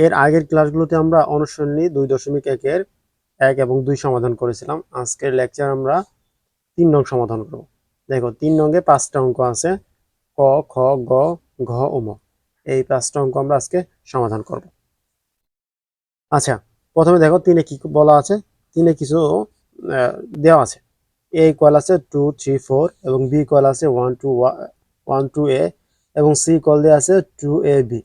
এর আগের ক্লাসগুলোতে আমরা অনুসরণী দুই দশমিক একের এক এবং দুই সমাধান করেছিলাম। আজকের লেকচার আমরা তিন নং সমাধান করব। দেখো, তিন নঙ্গে পাঁচটা অঙ্ক আছে, ক, খ, গ, ঘ ও ম। এই পাঁচটা অঙ্ক আমরা আজকে সমাধান করব। আচ্ছা প্রথমে দেখো তিনে কি বলা আছে? তিনে কিছু দেওয়া আছে। এ কল আছে টু থ্রি ফোর এবং বি কল আছে one two one two A এবং সি কল দেওয়া আছে টু এ বি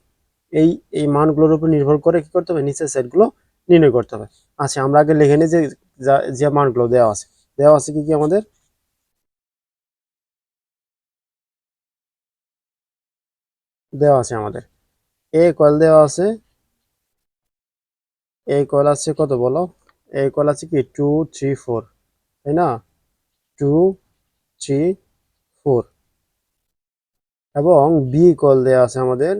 এই এই মানগুলোর উপর নির্ভর করে কি করতে হবে? নিচের সেটগুলো নির্ণয় করতে হবে। আচ্ছা আমরা আগে লিখে নিই যে যা- মানগুলো দেওয়া আছে। দেওয়া আছে কি কি আমাদের? দেওয়া আছে আমাদের। এ কল দেওয়া আছে। এ কল আছে কত বলো? এ কল আছে কি? টু থ্রি ফোর তাই না? টু থ্রি ফোর এবং বি কল দেওয়া আছে আমাদের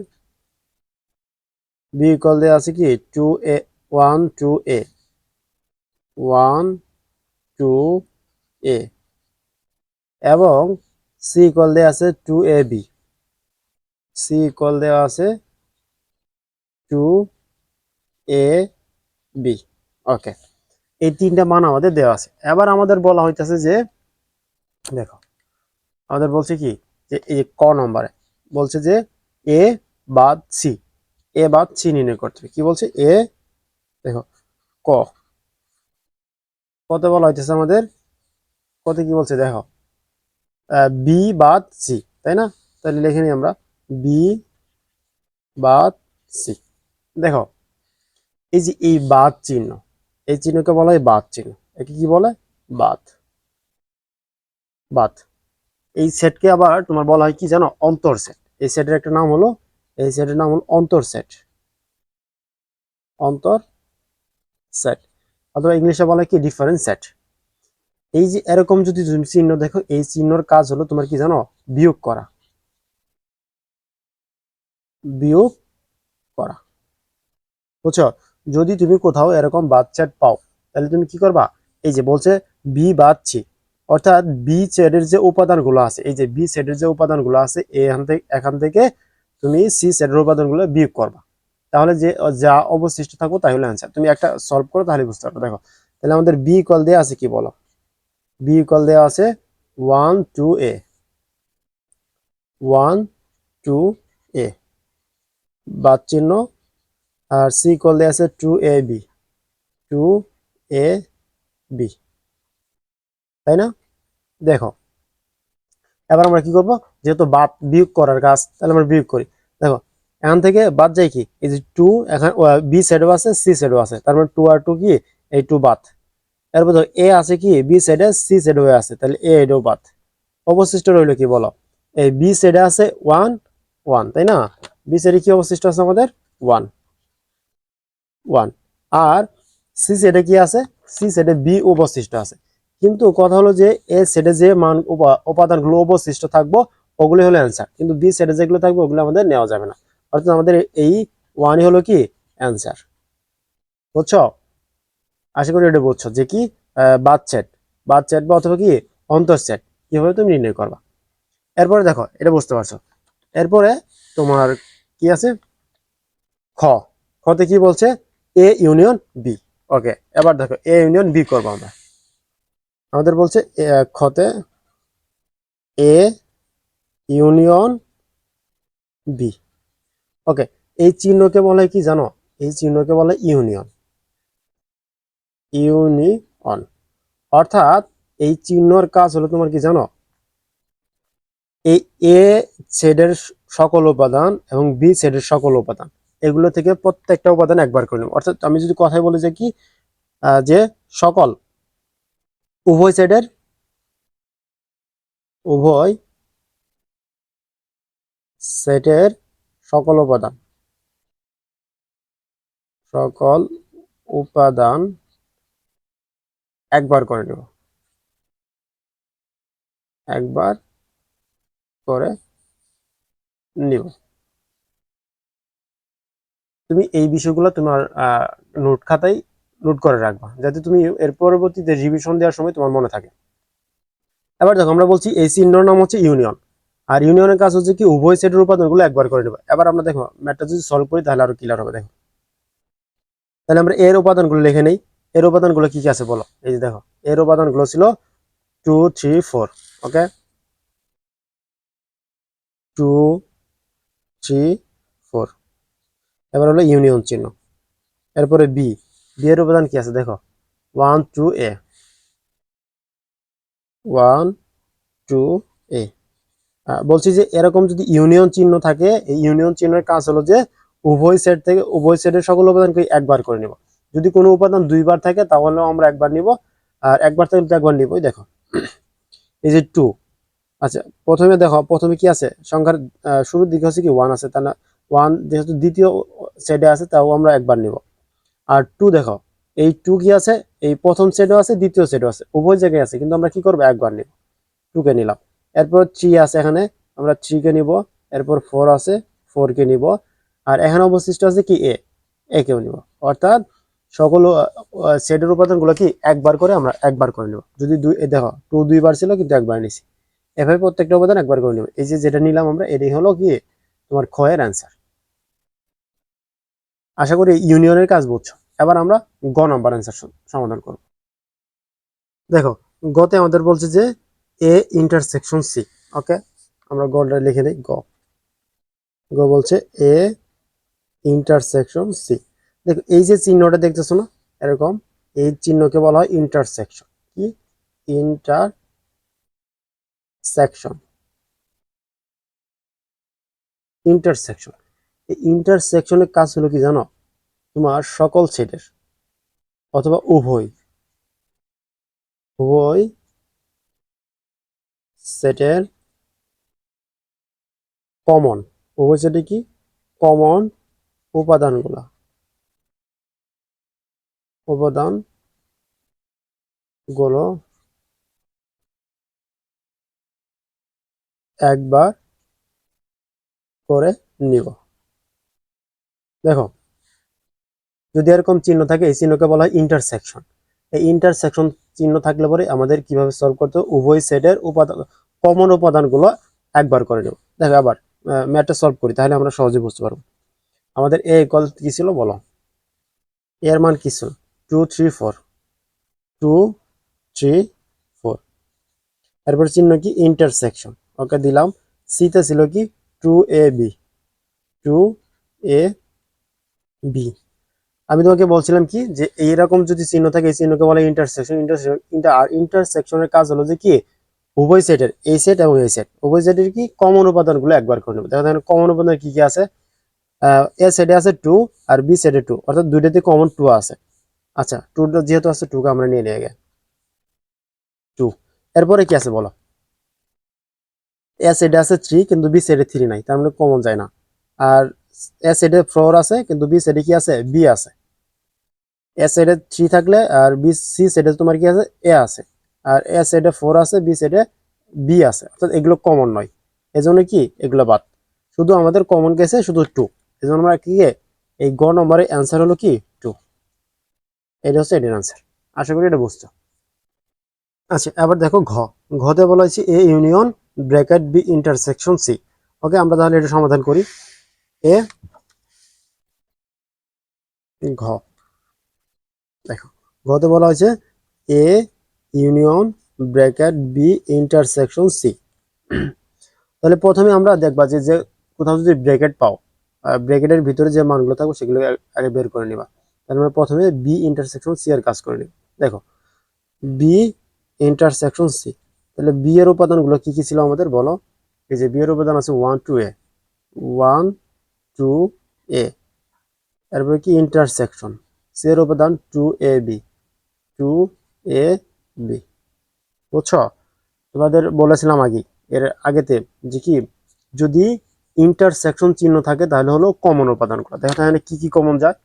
বি কল দেওয়া আছে কি? Two A one two A one two A এবং সি কল দেওয়া আছে টু এ বি সি কল দেওয়া আছে টু এ বি ওকে এই তিনটা মান আমাদের দেওয়া আছে। এবার আমাদের বলা হইতেছে যে, দেখো, আমাদের বলছে কি? যে এই ক নম্বরে বলছে যে এ বাদ সি এ বাদ চি নির্ণয় করতে হবে। কি বলছে? এ, দেখো, ক। কত বলা হইতেছে আমাদের, কত কি বলছে? দেখো বি বাদ সি তাই না? তাহলে লিখে নিই আমরা, বি বাদ সি দেখো, এই যে এই বাদ চিহ্ন, এই চিহ্নকে বলা হয় বাদ চিহ্ন। একে কি বলে? বাদ। বাদ। এই সেটকে আবার তোমার বলা হয় কি জানো? অন্তর সেট এই সেটের একটা নাম হলো এই সেটের নাম হলো অন্তর সেট অন্তর সেট অথবা ইংলিশে বলা কি ডিফারেন্ট সেট এই যে এরকম যদি তুমি চিহ্ন দেখো, এই চিহ্নর কাজ হলো তোমার কি জানো? বিয়োগ করা। বিয়োগ করা। বুঝছ? যদি তুমি কোথাও এরকম বাদ চ্যাট পাও, তাহলে তুমি কি করবা? এই যে বলছে বি সি অর্থাৎ বি সেটের যে উপাদানগুলো আছে, এই যে বি সেটের যে উপাদানগুলো আছে, এখান থেকে এখান থেকে তুমি সি সেটের উপাদানগুলো বিয়োগ করবা। তাহলে যে, যা অবশিষ্ট থাকব তাই হলো অ্যান্সার তুমি একটা সলভ করো তাহলে বুঝতে পারবে। দেখো, তাহলে আমাদের বি কল দেওয়া আছে কি বলো? বি কল দেওয়া আছে one two A one two A বাদ চিহ্ন। আর সি কল দেওয়া আছে two A B two A B তাই না? দেখো, এবার আমরা কি করব? যেহেতু বাদ বিয়োগ করার কাজ, তাহলে আমরা বিয়োগ করি। দেখো, এখান থেকে বাদ যায় কি? এই যে টু এখানে বি সাইডও আছে সি সাইডও আছে। তার মানে টু আর টু কি? এই টু বাদ। এরপর দেখো এ আছে কি? বি সাইডে সি সাইডে হয়ে আছে, তাহলে এ এটাও বাদ। অবশিষ্ট রইল কি বলো? এই বি সাইডে আছে ওয়ান ওয়ান তাই না? বি সাইডে কি অবশিষ্ট আছে আমাদের? ওয়ান ওয়ান আর সি সেটে কি আছে? সি সাইডে বি অবশিষ্ট আছে। কিন্তু কথা হলো যে এ সেটে যে মান উপাদানগুলো অবশিষ্ট থাকব ওগুলি হলো অ্যান্সার কিন্তু বি সেটে যেগুলো থাকবে, ওগুলো আমাদের নেওয়া যাবে না। অর্থাৎ আমাদের এই ওয়ানই হলো কি? অ্যান্সার বুঝছ? আশা করি এটা বুঝছ যে কি? বাদ সেট বাদ সেট বা অথবা কি? অন্তর সেট কীভাবে তুমি নির্ণয় করবা। এরপরে দেখো, এটা বুঝতে পারছ। এরপরে তোমার কি আছে? খ। খতে কি বলছে? এ ইউনিয়ন বি ওকে এবার দেখো এ ইউনিয়ন বি করব আমরা। আমাদের বলছে খতে এ ইউনিয়ন বি ওকে এই চিহ্নকে বলে কি জানো? এই চিহ্নকে বলে ইউনিয়ন। ইউনিয়ন। অর্থাৎ এই চিহ্নর কাজ হলো তোমার কি জানো? এই এ সেডের সকল উপাদান এবং বি সেডের সকল উপাদান। এগুলো থেকে প্রত্যেকটা উপাদান একবার করে নেব। অর্থাৎ আমি যদি কথায় বলি যে কি? যে সকল উভয় সেডের উভয় সেটের সকল উপাদান। সকল উপাদান একবার করে নেব। একবার করে নিব। তুমি এই বিষয়গুলো তোমার নোট খাতায় নোট করে রাখবা, যাতে তুমি এর পরবর্তীতে রিভিশন দেওয়ার সময় তোমার মনে থাকে। এবার দেখো, আমরা বলছি এই চিহ্নর নাম হচ্ছে ইউনিয়ন আর ইউনিয়নের কাজ হচ্ছে কি, উভয় সেটের উপাদানগুলো একবার করে নেবে। এবার আমরা দেখো ম্যাথটা যদি সলভ করি, তাহলে আরও ক্লিয়ার হবে, দেখো। তাহলে আমরা এর উপাদানগুলো লিখে নেই। এর উপাদানগুলো কি কি আছে বলো? এই যে দেখো, এর উপাদানগুলো ছিল two three four okay two three four এবার হলো ইউনিয়ন চিহ্ন। এরপরে বি বি এর উপাদান কি আছে, দেখো? One two A one two বলছি যে এরকম যদি ইউনিয়ন চিহ্ন থাকে, এই ইউনিয়ন চিহ্নের কাজ হলো যে উভয় সেট থেকে উভয় সেটের সকল উপাদানকে একবার করে নিব। যদি কোনো উপাদান দুইবার থাকে, তাহলেও আমরা একবার নিব। আর একবার থাকলে একবার নিব এই দেখো। এই যে টু আচ্ছা প্রথমে দেখো, প্রথমে কি আছে? সংখ্যার শুরুর দিকে হচ্ছে কি ওয়ান আছে তা না ওয়ান যেহেতু দ্বিতীয় সেটে আছে, তাও আমরা একবার নিব। আর টু দেখো, এই টু কি আছে? এই প্রথম সেটও আছে, দ্বিতীয় সেটও আছে, উভয় জায়গায় আছে, কিন্তু আমরা কি করব? একবার নিব। টুকে নিলাম। এরপর থ্রি আছে এখানে, আমরা থ্রিকে নিব, এরপর ফোর আছে ফোর কে নিব। আর এখানে অবশিষ্ট আছে কি? এ এ কেও নিব। অর্থাৎ সকল সেটের উপাদানগুলো কি? একবার করে আমরা একবার করে নিব। যদি দুই দেখো টু দুইবার ছিল, কিন্তু একবার নিছি। এভাবে প্রত্যেকটা উপাদান একবার করে নিব। এই যে যেটা নিলাম আমরা, এটাই হলো কি? তোমার ক্ষয়ের অ্যান্সার আশা করি ইউনিয়নের কাজ বুঝছ। এবার আমরা গ নাম্বার অ্যান্সার সমাধান করব। দেখো, গতে আমাদের বলছে যে এ ইন্টারসেকশন সি ওকে আমরা গটা লিখে দিই গ। গ বলছে এ ইন্টারসেকশন সি দেখো, এই যে চিহ্নটা দেখতেছো না, এরকম, এই চিহ্নকে বলা হয় ইন্টারসেকশন কি? ইন্টার সেকশন ইন্টারসেকশন এই ইন্টারসেকশনের কাজ হলো কি জানো? তোমার সকল সেটের অথবা উভয় উভয় সেটের কমন। উভয় কি? কমন উপাদানগুলা। উপাদানগুলো একবার করে নিব। দেখো, যদি এরকম চিহ্ন থাকে, এই চিহ্নকে বলা হয় ইন্টারসেকশন এই ইন্টারসেকশন চিহ্ন থাকলে পরে আমাদের কীভাবে সলভ করতে? উভয় সেটের উপাদান কমন উপাদানগুলো একবার করে নেব। দেখো আবার ম্যাটটা সলভ করি, তাহলে আমরা সহজে বুঝতে পারব। আমাদের এ ইকুয়াল কি ছিল বলো? এর মান কি ছিল? Two three four two three four এরপর চিহ্ন কি? ইন্টারসেকশন ওকে দিলাম। সিতে ছিল কি? Two A B two A B আমি তোমাকে বলছিলাম কি, যে এইরকম যদি চিহ্ন থাকে, এই চিহ্নকে বলে ইন্টারসেকশন ইন্টারসেকশন ইন্টার আর ইন্টারসেকশনের কাজ হলো যে কি, উভয় সেটের এই সেট এবং এই সেট উভয় সেটের কি কমন উপাদানগুলো একবার করে নেবে। দেখো কমন উপাদান কি কি আছে? এ সেটে আছে টু আর বি সেটে টু অর্থাৎ দুইটাতে কমন টু আছে। আচ্ছা টুটা যেহেতু আছে টুকে আমরা নিয়ে নিয়ে গে টু এরপরে কি আছে বলো? এ সেটে আছে থ্রি কিন্তু বি সেটে থ্রি নাই, তার মানে কমন যায় না। আর এ সাইডে ফ্লোর আছে, কিন্তু বি সাইডে কি আছে? বি আছে। এ সাইডে থ্রি থাকলে, আর বি সি সাইডে তোমার কি আছে? এ আছে। আর এ সাইডে ফোর আছে বি সাইডে বি আছে। অর্থাৎ এগুলো কমন নয়। এজন্য কি? এগুলো বাদ। শুধু আমাদের কমন গেছে শুধু টু এজন্য আমরা কি এই গ নম্বরের অ্যান্সার হলো কি? টু এটা হচ্ছে এটার অ্যান্সার আশা করি এটা বুঝছ। আচ্ছা এবার দেখো ঘ। ঘতে বলা হয়েছে A union bracket B intersection C okay আমরা তাহলে এটা সমাধান করি। এ? ঘ। দেখো, ঘতে বলা হয়েছে A, union bracket B, intersection C. তাহলে প্রথমে আমরা দেখবা যে কোথাও যদি ব্র্যাকেট পাও ব্র্যাকেটের ভিতরে যে মানগুলো থাকবে সেগুলো আগে বের করে নিবা। তাহলে আমরা প্রথমে বি, ইন্টারসেকশন সি এর কাজ করে নিব। দেখো, বি, ইন্টারসেকশন সি। তাহলে বি এর উপাদানগুলো কি কি ছিল আমাদের? বলো। এই যে বি এর উপাদান আছে one, two A. One two A তারপরে কি ইন্টারসেকশন এর উপাদান two A B two A B বুঝছ? তোমাদের বলেছিলাম আগে, এর আগেতে যে কি, যদি ইন্টারসেকশন চিহ্ন থাকে তাহলে হলো কমন উপাদানগুলো দেখো এখানে কি কি কমন যায়?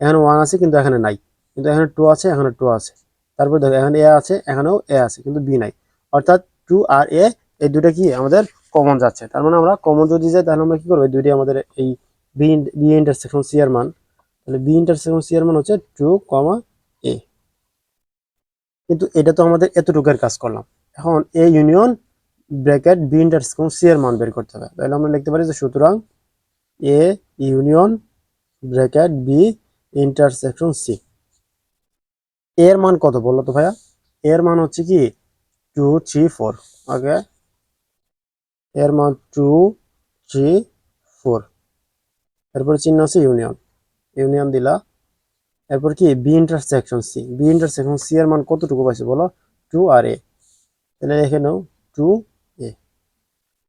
এখানে ওয়ান আছে, কিন্তু এখানে নাই। কিন্তু এখানে টু আছে, এখানে টু আছে। তারপর দেখো, এখানে এ আছে, এখানেও এ আছে, কিন্তু বি নাই। অর্থাৎ টু আর এ এই দুটো কি আমাদের কমন যাচ্ছে। তার মানে আমরা কমন যদি যাই, তাহলে আমরা কি করব? এই দুটি আমাদের এই বি বি ইন্টারসেকশন সি এর মান। তাহলে বি ইন্টারসেকশন সি এর মান হচ্ছে টু কমা এ কিন্তু এটা তো আমাদের এতটুকুর কাজ করলাম। এখন A union bracket B intersection C এর মান বের করতে হবে। তাহলে আমরা লিখতে পারি যে সুতরাং A union bracket B intersection C এর মান কত বলল তো ভাইয়া? এর মান হচ্ছে কি? টু থ্রি ফোর ওকে এর মান টু থ্রি ফোর এরপরে চিহ্ন আছে ইউনিয়ন ইউনিয়ন দিলা। এরপর কি? B intersection C B intersection C এর মান কতটুকু পাইছে বলো? টু আর এ তাহলে লিখে নাও টু এ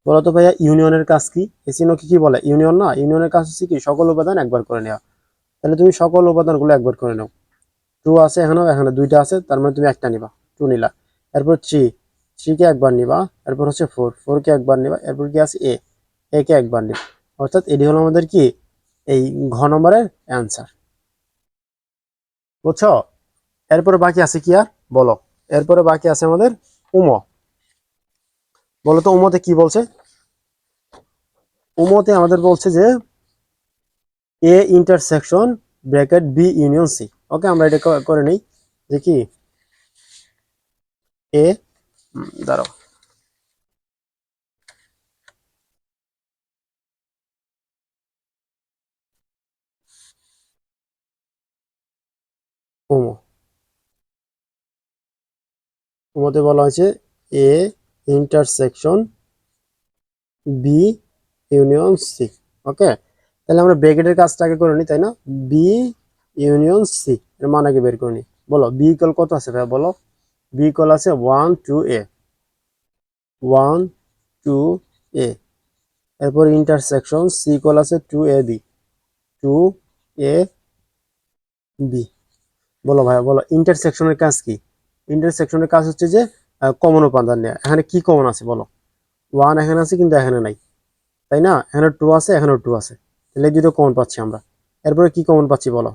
বলো তো ভাইয়া ইউনিয়নের কাজ কি? এই চিহ্ন কি কি বলে? ইউনিয়ন না ইউনিয়নের কাজ হচ্ছে কি? সকল উপাদান একবার করে নেওয়া। তাহলে তুমি সকল উপাদানগুলো একবার করে নাও। টু আছে এখানেও, এখানে দুইটা আছে, তার মানে তুমি একটা নিবা। টু নিলা। এরপর থ্রি থ্রিকে একবার নিবা। এরপর হচ্ছে ফোর ফোরকে একবার নিবা। এরপর কি আছে? এ এ কে একবার নিবা। অর্থাৎ এটি হলো আমাদের কি? এই ঘ নম্বরের অ্যান্সার বুঝছ? এরপরে বাকি আছে কি আর? বলো। এরপরে বাকি আছে আমাদের উম। বলো তো উমতে কি বলছে? উমতে আমাদের বলছে যে A intersection bracket B union C okay আমরা এটা করে নেই। যে কি? এ দাঁড়াও। উম উমতে বলা হয়েছে A intersection B union C okay তাহলে আমরা ব্র্যাকেটের কাজটা আগে করে নিই, তাই না? বি ইউনিয়ন সি এর মান বের করে নিই। বলো বি ইকুয়াল কত আছে ভাই বলো। বি ইকুয়াল আছে one two A one two A এরপর ইন্টারসেকশন সি ইকুয়াল আছে two A B two A B বলো ভাই বলো ইন্টারসেকশনের কাজ কি? ইন্টারসেকশনের কাজ হচ্ছে যে কমন উপাদান নেওয়া এখানে কি কমন আছে বলো? ওয়ান এখানে আছে কিন্তু এখানে নাই। তাই না? এখানে টু আছে এখানে টু আছে। তাহলে দুটো কমন পাচ্ছি আমরা। এরপরে কি কমন পাচ্ছি বলো?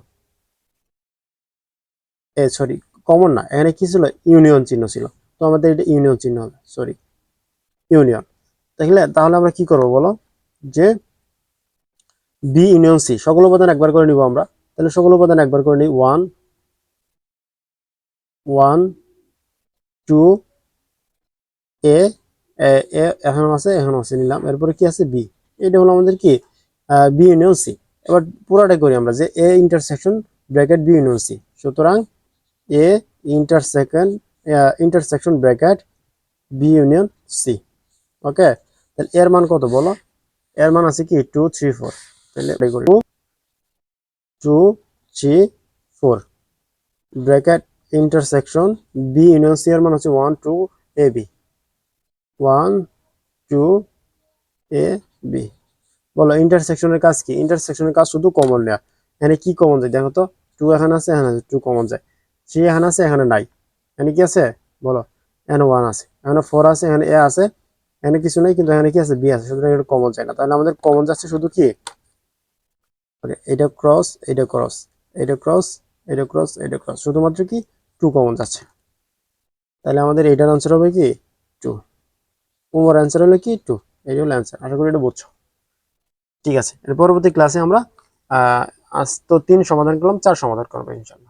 এ সরি কমন না। এখানে কি ছিল? ইউনিয়ন চিহ্ন ছিল। তো আমাদের এটা ইউনিয়ন চিহ্ন হবে সরি ইউনিয়ন তাহলে তাহলে আমরা কি করব বলো? যে বি ইউনিয়ন সি সকল উপাদান একবার করে নিব আমরা। তাহলে সকল উপাদান একবার করে নিই ওয়ান ওয়ান টু এ এখানে আছে এখানে আছে, নিলাম। এরপরে কি আছে? বি এটা হলো আমাদের কি? বি ইউনিয়ন সি এবার পুরাটাই করি আমরা যে A intersection bracket B union C সুতরাং A intersection intersection bracket B union C okay তাহলে এর মান কত বলো? এর মান আছে কি? টু থ্রি ফোর তাহলে two three four bracket intersection B union C এর মান হচ্ছে one two A B one two A B বলো ইন্টারসেকশনের কাজ কি? ইন্টারসেকশনের কাজ শুধু কমন নেওয়া এখানে কি কমন যায়? দেখো তো টু এখানে আছে, এখানে টু কমন যায়। থ্রি এখানে আছে, এখানে নাই। এখানে কি আছে? বলো, এখানে ওয়ান আছে। এখানে ফোর আছে, এখানে এ আছে। এখানে কিছু নেই, কিন্তু এখানে কি আছে? বি আছে। সুতরাং এটা কমন যায় না। তাহলে আমাদের কমন যাচ্ছে শুধু কি? এটা ক্রস এটা ক্রস এটা ক্রস এটা ক্রস এটা ক্রস শুধুমাত্র কি? টু কমন যাচ্ছে। তাহলে আমাদের এটার অ্যান্সার হবে কি? টু ওভার অ্যান্সার হলো কি? টু এই হলো অ্যান্সার আশা করি এটা বুঝছ। ঠিক আছে। এর পরবর্তী ক্লাসে আমরা আজ তো তিন সমাধান করলাম, চার সমাধান করব ইনশাল্লাহ।